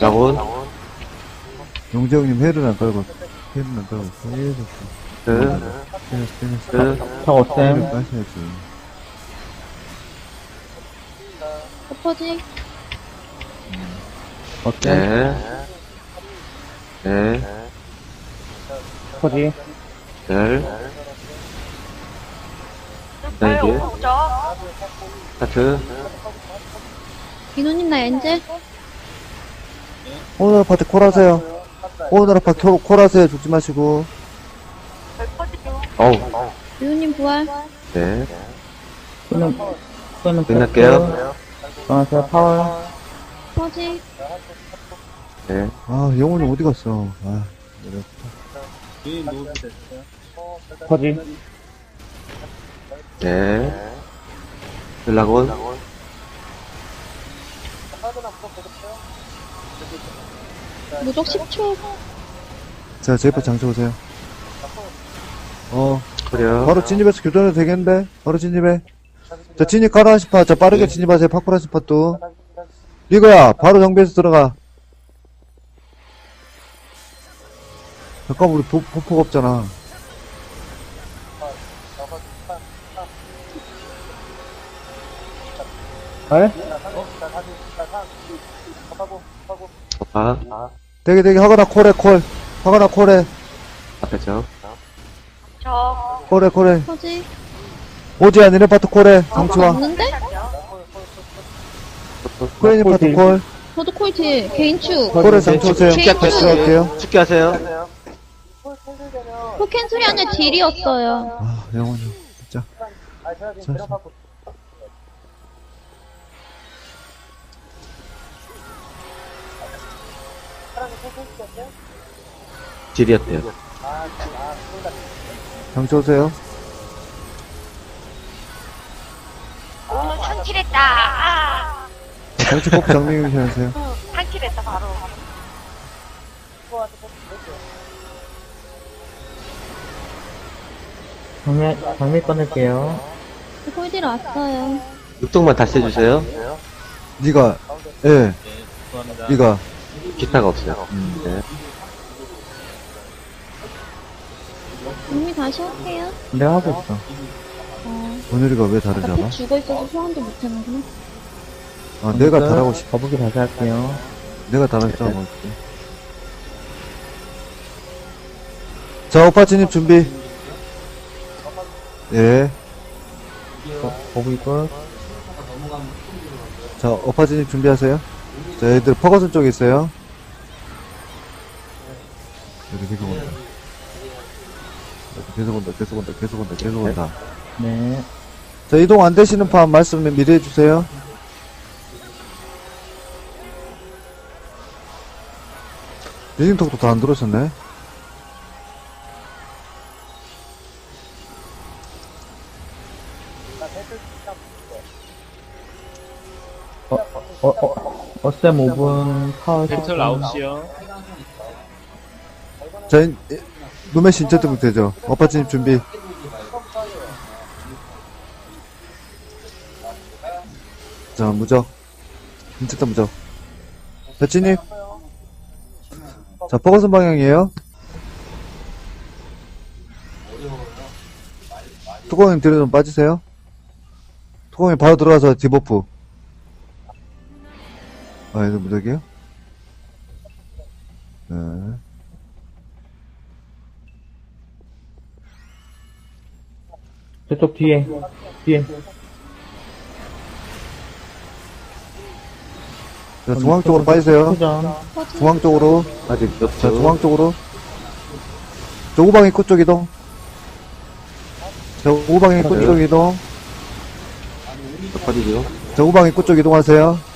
라곤, 용재형님 해를 안 깔고, 해를 안 깔고, 계속. 그, 스피너스, 스피너스. 그, 저 해를 어셈. 까셔야지. 엎어지. 어셈. 네, 네, 퍼지. 열, 빨리 날개, 오죠. 하트, 민호님 나 엔젤. 오늘 아파트 콜하세요. 오늘 아파트 콜- 콜하세요. 죽지 마시고. 어우, 유우님 부활. 네, 끄는, 끄는 끝날게요. 안녕하세요, 파월. 퍼지. 네, 아, 영훈이 어디 갔어. 아, 내가. 퍼지. 네, 라곤, 무적 10초. 자, 제이파 장쳐 오세요. 어, 그래요. 바로 진입해서 교전해도 되겠는데? 바로 진입해. 자, 진입 가라, 시파. 자, 빠르게 진입하세요. 파쿠라 시파 또. 리거야, 바로 정비해서 들어가. 잠깐, 우리 보, 보포가 없잖아. 에? 아, 되게, 되게, 하거나 콜해, 콜. 하거나 콜해. 앞에죠. 저, 콜해, 콜해. 퍼지. 오지야, 니네 파트 콜해. 아, 정치와. 없는데? 코레니 파트 콜. 저도 콜티. 개인축. 콜에 장쳐 오세요. 축제 다시 들어갈게요. 축게 하세요. 코 캔슬이 아니라 딜이었어요. 아, 영훈이. 진짜. 자, 자. 딜이었대요. 장쳐 오세요. 오늘 상킬했다. 아, 장치 꼭 장민경 하세요. 상킬했다, 바로. 장미, 장미 꺼낼게요. 콜딜 왔어요. 육동만 다시 해주세요. 니가, 예. 니가. 기타가 없어요. 네. 준비 다시 할게요. 내가 하고 있어. 어, 오늘이가 왜 다르지 않아? 복 죽어 있어서 소환도 못 하는구나. 아, 내가 달하고 싶, 거북이 다시 할게요. 내가 달았잖아. 뭐. 자, 오빠 진입 준비. 예. 거, 거북이 끝. 자, 오빠 진입 준비하세요. 자, 얘들 퍼거슨 쪽에 있어요. 여기 계속 온다. 여기 계속 온다, 계속 온다, 계속 온다, 계속 온다. 네. 자, 이동 안 되시는 판 말씀 미리 해주세요. 리딩톡도 다 안 들어오셨네. 어, 어셈 5분, 파월 10분. 배틀 9시요. 자, 이- 이- 노메 신체 때부터 되죠. 오빠 진입 준비. 자, 무적. 진짜 무적. 자, 진입. 자, 퍼거슨 방향이에요. 뚜껑님 뒤로 좀 빠지세요. 뚜껑님 바로 들어가서 디버프. 아, 이거 무적이에요? 네. 저쪽 뒤에. 뒤에. 자, 중앙 쪽으로 빠지세요. 퍼지. 중앙 쪽으로. 아직 몇 자, 초? 중앙 쪽으로. 자, 우방 입구 쪽 이동. 자, 우방 입구 쪽 이동. 몇 퍼지죠? 자, 우방 입구 쪽 이동하세요.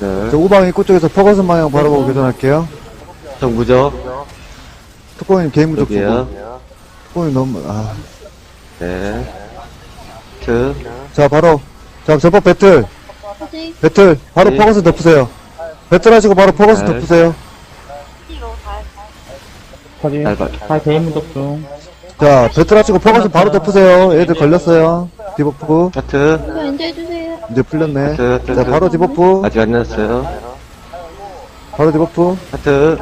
네. 자, 우방 입구 쪽에서 퍼거슨 방향 바로 보고 교전할게요. 정무죠? 뚜껑님 개인 무적 쓰고. 여기요. 뚜껑님 너무, 아. 네. 트, 자, 바로. 자, 전법 배틀. 퍼지. 배틀. 바로 네. 퍼거슨 덮으세요. 배틀 하시고 바로 퍼거슨 네. 덮으세요. 잘. 다 개인 무적 중. 자, 배틀 하시고 퍼거슨 바로 덮으세요. 애들 걸렸어요. 디버프고. 하트, 저 엔젤 해주세요. 이제 풀렸네. 하트, 하트, 자, 하트. 바로 디버프. 아직 안 났어요. 바로 디버프. 하트.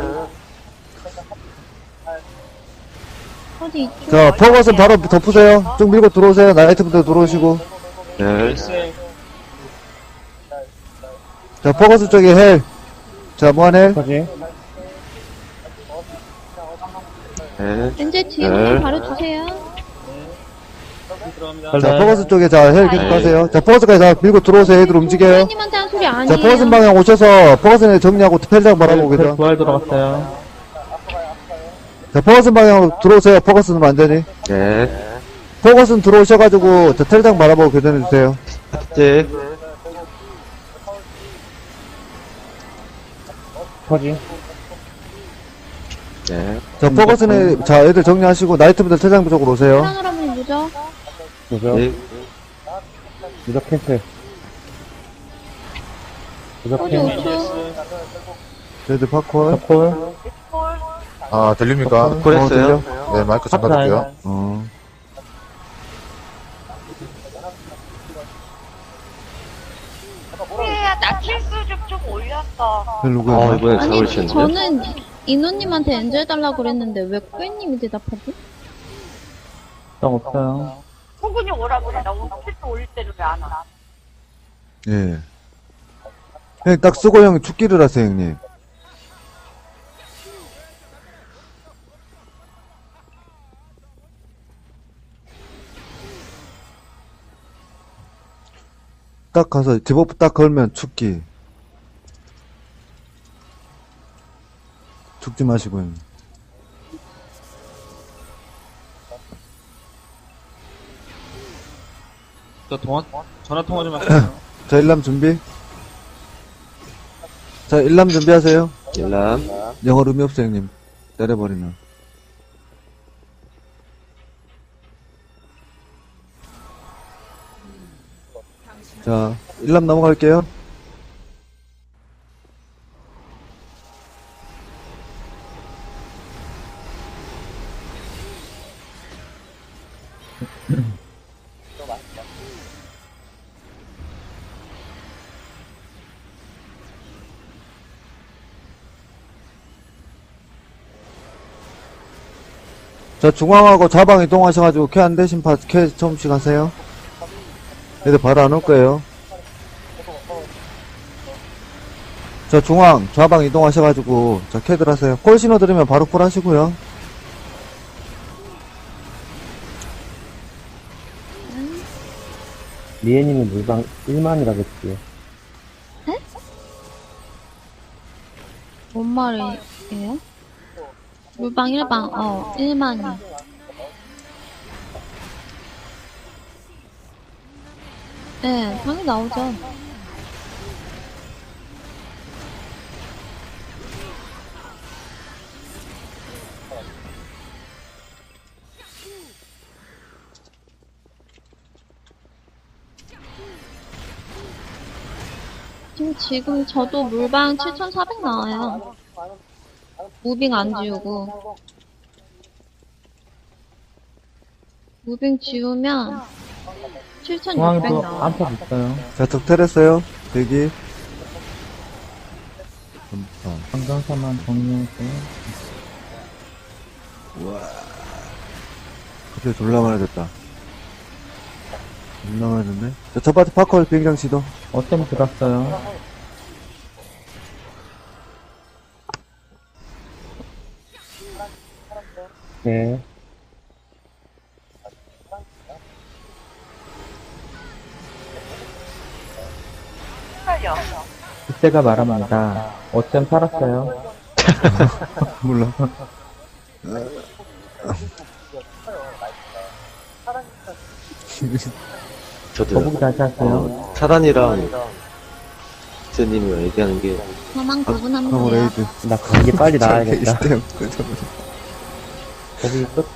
어디 이쪽? 자, 퍼것은 바로 덮으세요. 쭉 밀고 들어오세요. 나이트부터 들어오시고. 열. 자, 퍼거스 쪽에 헬. 자, 무한헬. 퍼지. 네. 이제 뒤에 네. 좀 바로 주세요. 자, 퍼거스 쪽에 자, 헬 계속 가세요. 자, 퍼거스까지 다 밀고 들어오세요. 애들 움직여요. 한 소리 아니에요. 자, 퍼거스 방향 오셔서 퍼거스에 정리하고 펠장 바라보고 그 계세요. 부활 들어갔어요. 자, 퍼거스 방향으로 들어오세요. 퍼거스는 완전히. 네. 퍼거스는 들어오셔가지고 저 텔장 바라보고 교전해주세요. 하트. 퍼지. 네. 자, 퍼거스는 자, 애들 정리하시고 나이트부터 텔장 쪽으로 오세요. 사랑 할아버지 무죠? 무적. 네. 무적 캔슬. 무적 캔슬. 5초? 애들 팝콘. 콜. 아, 들립니까? 어, 콜했어요. 들려? 네, 마이크 잠가둘게요. 어. 그래야 나 킬 수 좀, 좀 올렸어. 그 누구야? 어, 이번엔 잘 아니, 오시는데. 저는 인호님한테 엔저 해달라고 그랬는데 왜 꾸에님이 대답하지? 정 없어요. 호근이 오라고 그래. 나 오늘 킬수 올릴 때는 왜 안 와? 예. 형, 딱 쓰고 형 죽기를 하세요, 형님. 딱 가서 디버프 딱 걸면 죽기. 죽지 마시고, 형. 저 통화, 전화 통화 좀 할게요. 자, 일람 준비. 자, 일람 준비하세요. 일람. 영어 의미 없어, 형님. 때려버리면. 자, 일람 넘어갈게요. 자, 중앙하고 좌방 이동하셔가지고 캐안 되신 파, 캐 처음씩 하세요. 얘들 바로 안 올 거예요. 자, 중앙, 좌방 이동하셔가지고, 자, 캐들 하세요. 콜 신호 들으면 바로 콜 하시고요. 리에님은 물방 1만이라겠지. 뭔 말이에요? 물방 1방, 어, 1만이. 네, 당연히 나오죠. 지금, 지금 저도 물방 7,400 나와요. 무빙 안 지우고. 무빙 지우면 7,600 중앙에도 나와. 안타 있어요. 자, 적텔 했어요. 대기. 어, 상강사만 정리해서. 갑자기 졸라 많아졌다. 졸라 많아졌네. 자, 첫 번째 파컬 비행장 시도. 어쩜 들었어요. 네. 헷갈려. 그때가 말합니다. 어쩜 살았어요. 몰라. 저도 거북이 다시 하세요. 어, 차단이랑 지님이 얘기하는 게 저만 어, 구분하면 돼요. 레이드. 나 빨리 나와야겠다. 이스템. 거북이 끝.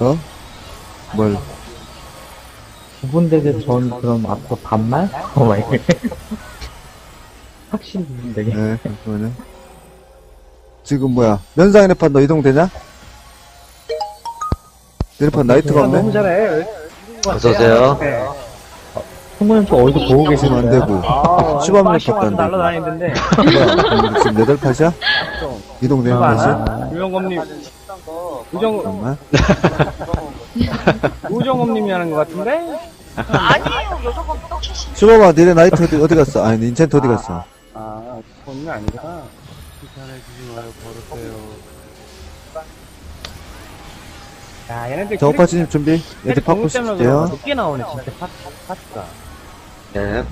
어? 뭘? 구분되기 전 그럼 앞으로 반말? 어 마이 확실히 구분되게. 네, 잠시만요. 지금 뭐야? 면상의 판너 이동되냐? 내판 나이트가 없네? 잘해. 어서오세요. 친구는 또 어디서 보고 계시면 안 계시는데? 되고. 아, 시범을 빠시 와서 깎았는데. 날라다니는데. 뭐야, 그럼 지금 네덜 팟이야? 이동 내용 그거 다시? 알아? 유영검님. 우정, 잠깐만. 우정검님이 하는 것 같은데? 아니에요, 여자분 떡치신. 슈퍼마, 니네 나이트 어디, 어디 갔어? 아니, 인챈트 어디 갔어? 아, 그건 아니구나. 야, 얘네들 저 오빠진님 준비. 얘들 바꿀 수 있게요. 높게 나오네, 진짜 파, 파트가. 네.